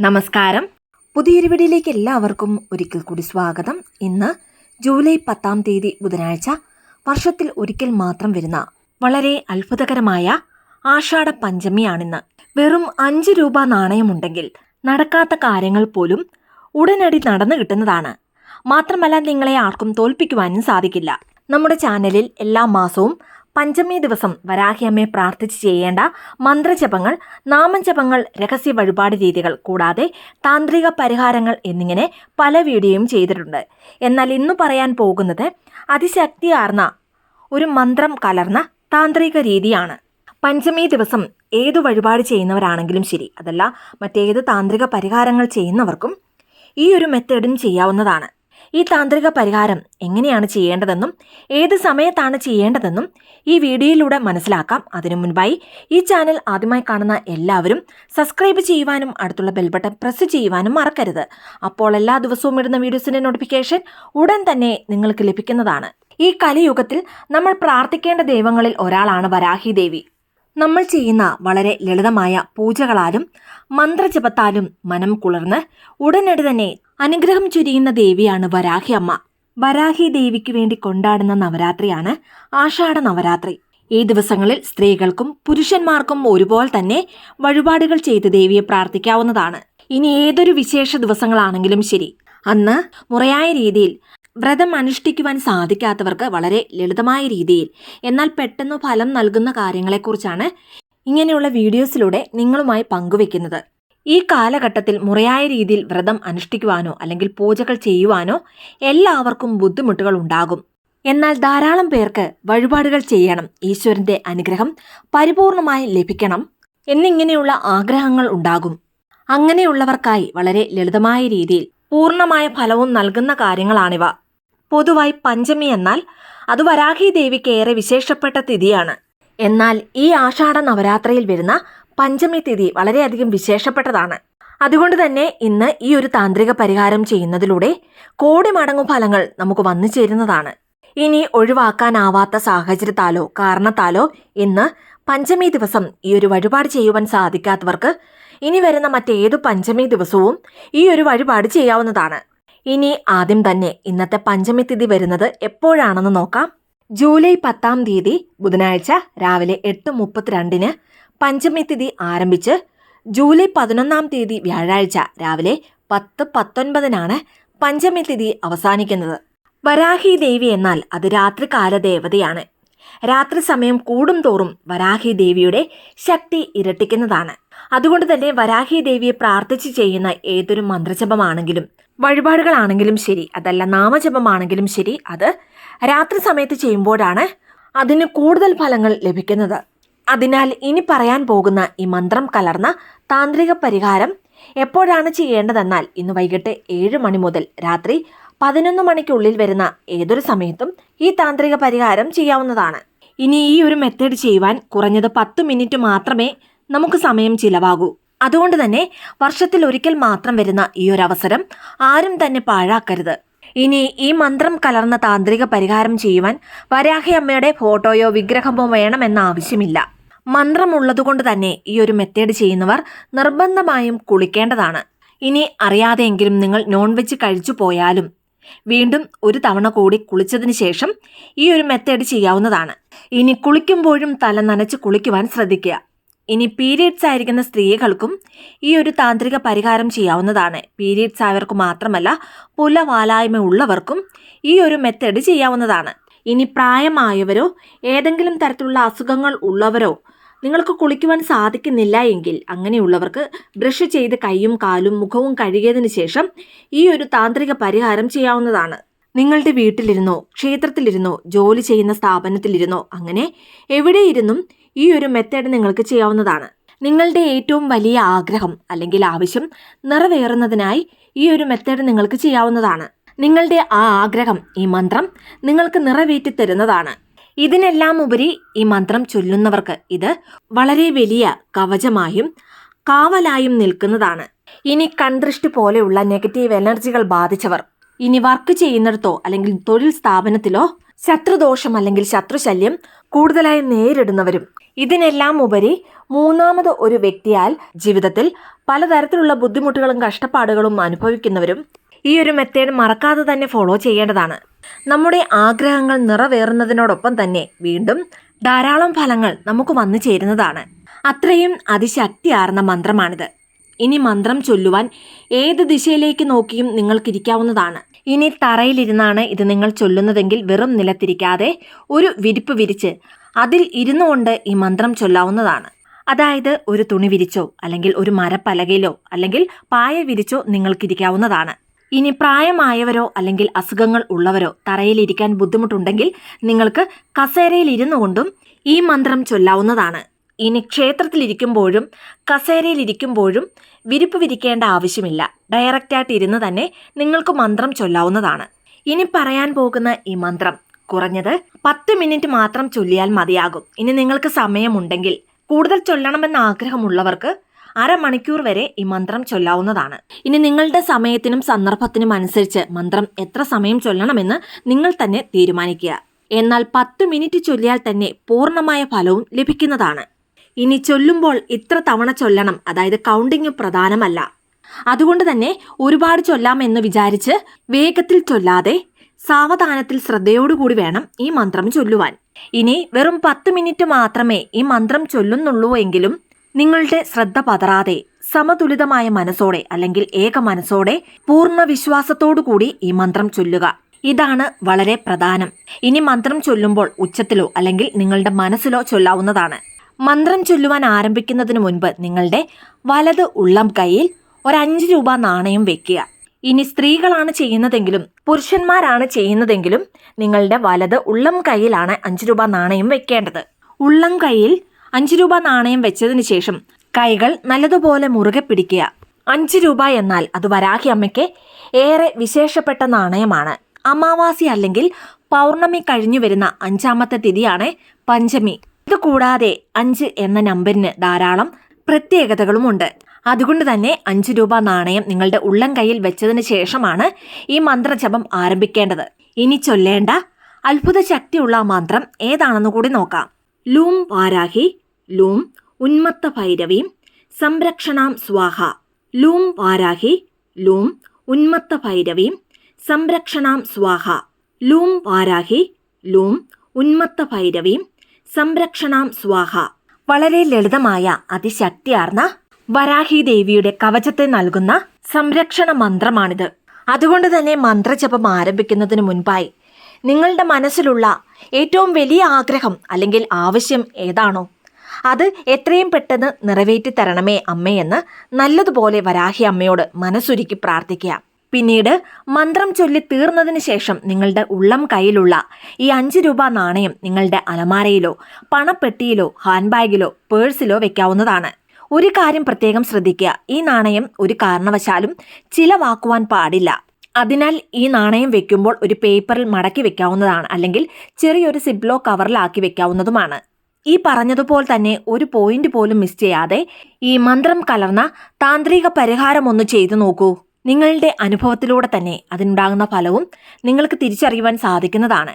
നമസ്കാരം. പുതിയൊരു എല്ലാവർക്കും ഒരിക്കൽ കൂടി സ്വാഗതം. ഇന്ന് ജൂലൈ പത്താം തീയതി ബുധനാഴ്ച. വർഷത്തിൽ ഒരിക്കൽ മാത്രം വരുന്ന വളരെ അത്ഭുതകരമായ ആഷാഢ പഞ്ചമിയാണിന്ന്. വെറും അഞ്ച് രൂപ നാണയമുണ്ടെങ്കിൽ നടക്കാത്ത കാര്യങ്ങൾ പോലും ഉടനടി നടന്നു കിട്ടുന്നതാണ്. മാത്രമല്ല നിങ്ങളെ ആർക്കും തോൽപ്പിക്കുവാനും സാധിക്കില്ല. നമ്മുടെ ചാനലിൽ എല്ലാ മാസവും പഞ്ചമി ദിവസം വരാഹിയമ്മയെ പ്രാർത്ഥിച്ച് ചെയ്യേണ്ട മന്ത്രജപങ്ങൾ നാമജപങ്ങൾ രഹസ്യ വഴിപാട് രീതികൾ കൂടാതെ താന്ത്രിക പരിഹാരങ്ങൾ എന്നിങ്ങനെ പല വീഡിയോയും ചെയ്തിട്ടുണ്ട്. എന്നാൽ ഇന്ന് പറയാൻ പോകുന്നത് അതിശക്തിയാർന്ന ഒരു മന്ത്രം കലർന്ന താന്ത്രിക രീതിയാണ്. പഞ്ചമി ദിവസം ഏതു വഴിപാട് ചെയ്യുന്നവരാണെങ്കിലും ശരി അതല്ല മറ്റേത് താന്ത്രിക പരിഹാരങ്ങൾ ചെയ്യുന്നവർക്കും ഈ ഒരു മെത്തേഡും ചെയ്യാവുന്നതാണ്. ഈ താന്ത്രിക പരിഹാരം എങ്ങനെയാണ് ചെയ്യേണ്ടതെന്നും ഏത് സമയത്താണ് ചെയ്യേണ്ടതെന്നും ഈ വീഡിയോയിലൂടെ മനസ്സിലാക്കാം. അതിനു മുൻപായി ഈ ചാനൽ ആദ്യമായി കാണുന്ന എല്ലാവരും സബ്സ്ക്രൈബ് ചെയ്യുവാനും അടുത്തുള്ള ബെൽബട്ടൺ പ്രസ് ചെയ്യുവാനും മറക്കരുത്. അപ്പോൾ എല്ലാ ദിവസവും ഇടുന്ന വീഡിയോസിന്റെ നോട്ടിഫിക്കേഷൻ ഉടൻ തന്നെ നിങ്ങൾക്ക് ലഭിക്കുന്നതാണ്. ഈ കലിയുഗത്തിൽ നമ്മൾ പ്രാർത്ഥിക്കേണ്ട ദൈവങ്ങളിൽ ഒരാളാണ് വരാഹി ദേവി. നമ്മൾ ചെയ്യുന്ന വളരെ ലളിതമായ പൂജകളാലും മന്ത്രജപത്താലും മനം കുളിർന്ന് ഉടനടി തന്നെ അനുഗ്രഹം ചൊരിയുന്ന ദേവിയാണ് വരാഹി അമ്മ. വരാഹി ദേവിക്ക് വേണ്ടി കൊണ്ടാടുന്ന നവരാത്രിയാണ് ആഷാഢ നവരാത്രി. ഈ ദിവസങ്ങളിൽ സ്ത്രീകൾക്കും പുരുഷന്മാർക്കും ഒരുപോലെ തന്നെ വഴിപാടുകൾ ചെയ്ത് ദേവിയെ പ്രാർത്ഥിക്കാവുന്നതാണ്. ഇനി ഏതൊരു വിശേഷ ദിവസങ്ങളാണെങ്കിലും ശരി. അന്ന് മുറയായ രീതിയിൽ വ്രതം അനുഷ്ഠിക്കുവാൻ സാധിക്കാത്തവർക്ക് വളരെ ലളിതമായ രീതിയിൽ എന്നാൽ പെട്ടെന്ന് ഫലം നൽകുന്ന കാര്യങ്ങളെക്കുറിച്ചാണ് ഇങ്ങനെയുള്ള വീഡിയോസിലൂടെ നിങ്ങളുമായി പങ്കുവെക്കുന്നത്. ഈ കാലഘട്ടത്തിൽ മുറയായ രീതിയിൽ വ്രതം അനുഷ്ഠിക്കുവാനോ അല്ലെങ്കിൽ പൂജകൾ ചെയ്യുവാനോ എല്ലാവർക്കും ബുദ്ധിമുട്ടുകൾ ഉണ്ടാകും. എന്നാൽ ധാരാളം പേർക്ക് വഴിപാടുകൾ ചെയ്യണം ഈശ്വരന്റെ അനുഗ്രഹം പരിപൂർണമായി ലഭിക്കണം എന്നിങ്ങനെയുള്ള ആഗ്രഹങ്ങൾ ഉണ്ടാകും. അങ്ങനെയുള്ളവർക്കായി വളരെ ലളിതമായ രീതിയിൽ പൂർണമായ ഫലവും നൽകുന്ന കാര്യങ്ങളാണിവ. പൊതുവായി പഞ്ചമി എന്നാൽ അത് വരാഹി ദേവിക്ക് ഏറെ വിശേഷപ്പെട്ട തിഥിയാണ്. എന്നാൽ ഈ ആഷാഢ നവരാത്രിയിൽ വരുന്ന പഞ്ചമി തിഥി വളരെയധികം വിശേഷപ്പെട്ടതാണ്. അതുകൊണ്ട് തന്നെ ഇന്ന് ഈ ഒരു താന്ത്രിക പരിഹാരം ചെയ്യുന്നതിലൂടെ കോടി മടങ്ങു ഫലങ്ങൾ നമുക്ക് വന്നു ചേരുന്നതാണ്. ഇനി ഒഴിവാക്കാനാവാത്ത സാഹചര്യത്താലോ കാരണത്താലോ ഇന്ന് പഞ്ചമി ദിവസം ഈ ഒരു വഴിപാട് ചെയ്യുവാൻ സാധിക്കാത്തവർക്ക് ഇനി വരുന്ന മറ്റേതു പഞ്ചമി ദിവസവും ഈ ഒരു വഴിപാട് ചെയ്യാവുന്നതാണ്. ഇനി ആദ്യം തന്നെ ഇന്നത്തെ പഞ്ചമി തിഥി വരുന്നത് എപ്പോഴാണെന്ന് നോക്കാം. ജൂലൈ പത്താം തീയതി ബുധനാഴ്ച രാവിലെ എട്ട് മുപ്പത്തിരണ്ടിന് പഞ്ചമി തിഥി ആരംഭിച്ച് ജൂലൈ പതിനൊന്നാം തീയതി വ്യാഴാഴ്ച രാവിലെ പത്ത് പത്തൊൻപതിനാണ് പഞ്ചമി തിഥി അവസാനിക്കുന്നത്. വരാഹി ദേവി എന്നാൽ അത് രാത്രികാല ദേവതയാണ്. രാത്രി സമയം കൂടും തോറും വരാഹി ദേവിയുടെ ശക്തി ഇരട്ടിക്കുന്നതാണ്. അതുകൊണ്ട് തന്നെ വരാഹി ദേവിയെ പ്രാർത്ഥിച്ച് ചെയ്യുന്ന ഏതൊരു മന്ത്രജപമാണെങ്കിലും വഴിപാടുകളാണെങ്കിലും ശരി അതല്ല നാമജപമാണെങ്കിലും ശരി അത് രാത്രി സമയത്ത് ചെയ്യുമ്പോഴാണ് അതിന് കൂടുതൽ ഫലങ്ങൾ ലഭിക്കുന്നത്. അതിനാൽ ഇനി പറയാൻ പോകുന്ന ഈ മന്ത്രം കലർന്ന താന്ത്രിക പരിഹാരം എപ്പോഴാണ് ചെയ്യേണ്ടതെന്നാൽ ഇന്ന് വൈകിട്ട് ഏഴ് മണി മുതൽ രാത്രി പതിനൊന്ന് മണിക്കുള്ളിൽ വരുന്ന ഏതൊരു സമയത്തും ഈ താന്ത്രിക പരിഹാരം ചെയ്യാവുന്നതാണ്. ഇനി ഈ ഒരു മെത്തേഡ് ചെയ്യുവാൻ കുറഞ്ഞത് പത്ത് മിനിറ്റ് മാത്രമേ നമുക്ക് സമയം ചിലവാകൂ. അതുകൊണ്ട് തന്നെ വർഷത്തിൽ ഒരിക്കൽ മാത്രം വരുന്ന ഈ ഒരു അവസരം ആരും തന്നെ പാഴാക്കരുത്. ഇനി ഈ മന്ത്രം കലർന്ന താന്ത്രിക പരിഹാരം ചെയ്യുവാൻ വരാഹി അമ്മയുടെ ഫോട്ടോയോ വിഗ്രഹമോ വേണമെന്ന ആവശ്യമില്ല. മന്ത്രമുള്ളതുകൊണ്ട് തന്നെ ഈ ഒരു മെത്തേഡ് ചെയ്യുന്നവർ നിർബന്ധമായും കുളിക്കേണ്ടതാണ്. ഇനി അറിയാതെയെങ്കിലും നിങ്ങൾ നോൺ വെജ് കഴിച്ചു പോയാലും വീണ്ടും ഒരു തവണ കൂടി കുളിച്ചതിന് ശേഷം ഈ ഒരു മെത്തേഡ് ചെയ്യാവുന്നതാണ്. ഇനി കുളിക്കുമ്പോഴും തല നനച്ച് കുളിക്കുവാൻ ശ്രദ്ധിക്കുക. ഇനി പീരിയഡ്സ് ആയിരിക്കുന്ന സ്ത്രീകൾക്കും ഈ ഒരു താന്ത്രിക പരിഹാരം ചെയ്യാവുന്നതാണ്. പീരിയഡ്സ് ആയവർക്ക് മാത്രമല്ല പുലവാലായ്മ ഉള്ളവർക്കും ഈ ഒരു മെത്തേഡ് ചെയ്യാവുന്നതാണ്. ഇനി പ്രായമായവരോ ഏതെങ്കിലും തരത്തിലുള്ള അസുഖങ്ങൾ ഉള്ളവരോ നിങ്ങൾക്ക് കുളിക്കുവാൻ സാധിക്കുന്നില്ല എങ്കിൽ അങ്ങനെയുള്ളവർക്ക് ബ്രഷ് ചെയ്ത് കൈയും കാലും മുഖവും കഴുകിയതിന് ശേഷം ഈ ഒരു താന്ത്രിക പരിഹാരം ചെയ്യാവുന്നതാണ്. നിങ്ങളുടെ വീട്ടിലിരുന്നോ ക്ഷേത്രത്തിലിരുന്നോ ജോലി ചെയ്യുന്ന സ്ഥാപനത്തിലിരുന്നോ അങ്ങനെ എവിടെയിരുന്നും ഈ ഒരു മെത്തേഡ് നിങ്ങൾക്ക് ചെയ്യാവുന്നതാണ്. നിങ്ങളുടെ ഏറ്റവും വലിയ ആഗ്രഹം അല്ലെങ്കിൽ ആവശ്യം നിറവേറുന്നതിനായി ഈ ഒരു മെത്തേഡ് നിങ്ങൾക്ക് ചെയ്യാവുന്നതാണ്. നിങ്ങളുടെ ആ ആഗ്രഹം ഈ മന്ത്രം നിങ്ങൾക്ക് നിറവേറ്റി തരുന്നതാണ് ഇതിനെല്ലാം ഉപരി ഈ മന്ത്രം ചൊല്ലുന്നവർക്ക് ഇത് വളരെ വലിയ കവചമായും കാവലായും നിൽക്കുന്നതാണ്. ഇനി കൺദൃഷ്ടി പോലെയുള്ള നെഗറ്റീവ് എനർജികൾ ബാധിച്ചവർ ഇനി വർക്ക് ചെയ്യുന്നിടത്തോ അല്ലെങ്കിൽ തൊഴിൽ സ്ഥാപനത്തിലോ ശത്രുദോഷം അല്ലെങ്കിൽ ശത്രുശല്യം കൂടുതലായി നേരിടുന്നവരും ഇതിനെല്ലാം ഉപരി മൂന്നാമത് ഒരു വ്യക്തിയാൽ ജീവിതത്തിൽ പലതരത്തിലുള്ള ബുദ്ധിമുട്ടുകളും കഷ്ടപ്പാടുകളും അനുഭവിക്കുന്നവരും ഈ ഒരു മെത്തേഡ് മറക്കാതെ തന്നെ ഫോളോ ചെയ്യേണ്ടതാണ്. നമ്മുടെ ആഗ്രഹങ്ങൾ നിറവേറുന്നതിനോടൊപ്പം തന്നെ വീണ്ടും ധാരാളം ഫലങ്ങൾ നമുക്ക് വന്നു ചേരുന്നതാണ്. അത്രയും അതിശക്തിയാർന്ന മന്ത്രമാണിത്. ഇനി മന്ത്രം ചൊല്ലുവാൻ ഏത് ദിശയിലേക്ക് നോക്കിയും നിങ്ങൾക്കിരിക്കാവുന്നതാണ്. ഇനി തറയിലിരുന്നാണ് ഇത് നിങ്ങൾ ചൊല്ലുന്നതെങ്കിൽ വെറും നിലത്തിരിക്കാതെ ഒരു വിരിപ്പ് വിരിച്ച് അതിൽ ഇരുന്നു കൊണ്ട് ഈ മന്ത്രം ചൊല്ലാവുന്നതാണ്. അതായത് ഒരു തുണി വിരിച്ചോ അല്ലെങ്കിൽ ഒരു മരപ്പലകയിലോ അല്ലെങ്കിൽ പായ വിരിച്ചോ നിങ്ങൾക്കിരിക്കാവുന്നതാണ്. ഇനി പ്രായമായവരോ അല്ലെങ്കിൽ അസുഖങ്ങൾ ഉള്ളവരോ തറയിലിരിക്കാൻ ബുദ്ധിമുട്ടുണ്ടെങ്കിൽ നിങ്ങൾക്ക് കസേരയിൽ ഇരുന്നു കൊണ്ടും ഈ മന്ത്രം ചൊല്ലാവുന്നതാണ്. ഇനി ക്ഷേത്രത്തിലിരിക്കുമ്പോഴും കസേരയിലിരിക്കുമ്പോഴും വിരിപ്പ് വിരിക്കേണ്ട ആവശ്യമില്ല. ഡയറക്റ്റായിട്ട് ഇരുന്ന് തന്നെ നിങ്ങൾക്ക് മന്ത്രം ചൊല്ലാവുന്നതാണ്. ഇനി പറയാൻ പോകുന്ന ഈ മന്ത്രം കുറഞ്ഞത് പത്ത് മിനിറ്റ് മാത്രം ചൊല്ലിയാൽ മതിയാകും. ഇനി നിങ്ങൾക്ക് സമയമുണ്ടെങ്കിൽ കൂടുതൽ ചൊല്ലണമെന്ന ആഗ്രഹമുള്ളവർക്ക് അരമണിക്കൂർ വരെ ഈ മന്ത്രം ചൊല്ലാവുന്നതാണ്. ഇനി നിങ്ങളുടെ സമയത്തിനും സന്ദർഭത്തിനും അനുസരിച്ച് മന്ത്രം എത്ര സമയം ചൊല്ലണമെന്ന് നിങ്ങൾ തന്നെ തീരുമാനിക്കുക. എന്നാൽ പത്ത് മിനിറ്റ് ചൊല്ലിയാൽ തന്നെ പൂർണമായ ഫലവും ലഭിക്കുന്നതാണ്. ഇനി ചൊല്ലുമ്പോൾ ഇത്ര തവണ ചൊല്ലണം അതായത് കൗണ്ടിങ് പ്രധാനമല്ല. അതുകൊണ്ട് തന്നെ ഒരുപാട് ചൊല്ലാമെന്ന് വിചാരിച്ച് വേഗത്തിൽ ചൊല്ലാതെ സാവധാനത്തിൽ ശ്രദ്ധയോടുകൂടി വേണം ഈ മന്ത്രം ചൊല്ലുവാൻ. ഇനി വെറും പത്ത് മിനിറ്റ് മാത്രമേ ഈ മന്ത്രം ചൊല്ലുന്നുള്ളൂ എങ്കിലും നിങ്ങളുടെ ശ്രദ്ധ പതറാതെ സമതുലിതമായ മനസ്സോടെ അല്ലെങ്കിൽ ഏക മനസ്സോടെ പൂർണ വിശ്വാസത്തോടു കൂടി ഈ മന്ത്രം ചൊല്ലുക. ഇതാണ് വളരെ പ്രധാനം. ഇനി മന്ത്രം ചൊല്ലുമ്പോൾ ഉച്ചത്തിലോ അല്ലെങ്കിൽ നിങ്ങളുടെ മനസ്സിലോ ചൊല്ലാവുന്നതാണ്. മന്ത്രം ചൊല്ലുവാൻ ആരംഭിക്കുന്നതിന് മുൻപ് നിങ്ങളുടെ വലത് ഉള്ളം കൈയിൽ ഒരു രൂപ നാണയം വെക്കുക. ഇനി സ്ത്രീകളാണ് ചെയ്യുന്നതെങ്കിലും പുരുഷന്മാരാണ് ചെയ്യുന്നതെങ്കിലും നിങ്ങളുടെ വലത് ഉള്ളം കൈയിലാണ് അഞ്ച് രൂപ നാണയം വെക്കേണ്ടത്. ഉള്ളം കൈയിൽ അഞ്ച് രൂപ നാണയം വെച്ചതിന് ശേഷം കൈകൾ നല്ലതുപോലെ മുറുകെ പിടിക്കുക. അഞ്ച് രൂപ എന്നാൽ അത് വരാഹി അമ്മയ്ക്ക് ഏറെ വിശേഷപ്പെട്ട നാണയമാണ്. അമാവാസി അല്ലെങ്കിൽ പൗർണമി കഴിഞ്ഞു വരുന്ന അഞ്ചാമത്തെ തിഥിയാണ് പഞ്ചമി. ഇതുകൂടാതെ അഞ്ച് എന്ന നമ്പറിന് ധാരാളം പ്രത്യേകതകളുമുണ്ട് അതുകൊണ്ട് തന്നെ അഞ്ച് രൂപ നാണയം നിങ്ങളുടെ ഉള്ളം കയ്യിൽ വെച്ചതിന് ശേഷമാണ് ഈ മന്ത്രജപം ആരംഭിക്കേണ്ടത്. ഇനി ചൊല്ലേണ്ട അത്ഭുത ശക്തിയുള്ള മന്ത്രം ഏതാണെന്ന് കൂടി നോക്കാം. ലൂം വാരാഹി ലൂം ഉന്മത്ത ഭൈരവീം സംരക്ഷണാം സ്വാഹ. ലൂം വാരാഹി ലൂം ഉന്മത്ത ഭൈരവീം സംരക്ഷണാം സ്വാഹ. ലൂം വാരാഹി ലൂം ഉന്മത്ത ഭൈരവീം സംരക്ഷണാം സ്വാഹ. വളരെ ലളിതമായ അതിശക്തിയാർന്ന വരാഹി ദേവിയുടെ കവചത്തെ നൽകുന്ന സംരക്ഷണ മന്ത്രമാണിത്. അതുകൊണ്ട് തന്നെ മന്ത്രജപം ആരംഭിക്കുന്നതിന് മുൻപായി നിങ്ങളുടെ മനസ്സിലുള്ള ഏറ്റവും വലിയ ആഗ്രഹം അല്ലെങ്കിൽ ആവശ്യം ഏതാണോ അത് എത്രയും പെട്ടെന്ന് നിറവേറ്റി തരണമേ അമ്മയെന്ന് നല്ലതുപോലെ വരാഹി അമ്മയോട് മനസ്സുരുക്കി പ്രാർത്ഥിക്കുക. പിന്നീട് മന്ത്രം ചൊല്ലി തീർന്നതിന് ശേഷം നിങ്ങളുടെ ഉള്ളം കയ്യിലുള്ള ഈ അഞ്ച് രൂപ നാണയം നിങ്ങളുടെ അലമാരയിലോ പണപ്പെട്ടിയിലോ ഹാൻഡ് ബാഗിലോ പേഴ്സിലോ വെക്കാവുന്നതാണ്. ഒരു കാര്യം പ്രത്യേകം ശ്രദ്ധിക്കുക. ഈ നാണയം ഒരു കാരണവശാലും ചിലവാക്കുവാൻ പാടില്ല. അതിനാൽ ഈ നാണയം വെക്കുമ്പോൾ ഒരു പേപ്പറിൽ മടക്കി വെക്കാവുന്നതാണ് അല്ലെങ്കിൽ ചെറിയൊരു സിബ്ലോ കവറിലാക്കി വെക്കാവുന്നതുമാണ്. ഈ പറഞ്ഞതുപോലെ തന്നെ ഒരു പോയിന്റ് പോലും മിസ് ചെയ്യാതെ ഈ മന്ത്രം കലർന്ന താന്ത്രിക പരിഹാരം ഒന്ന് ചെയ്തു നോക്കൂ. നിങ്ങളുടെ അനുഭവത്തിലൂടെ തന്നെ അതിനുണ്ടാകുന്ന ഫലവും നിങ്ങൾക്ക് തിരിച്ചറിയുവാൻ സാധിക്കുന്നതാണ്.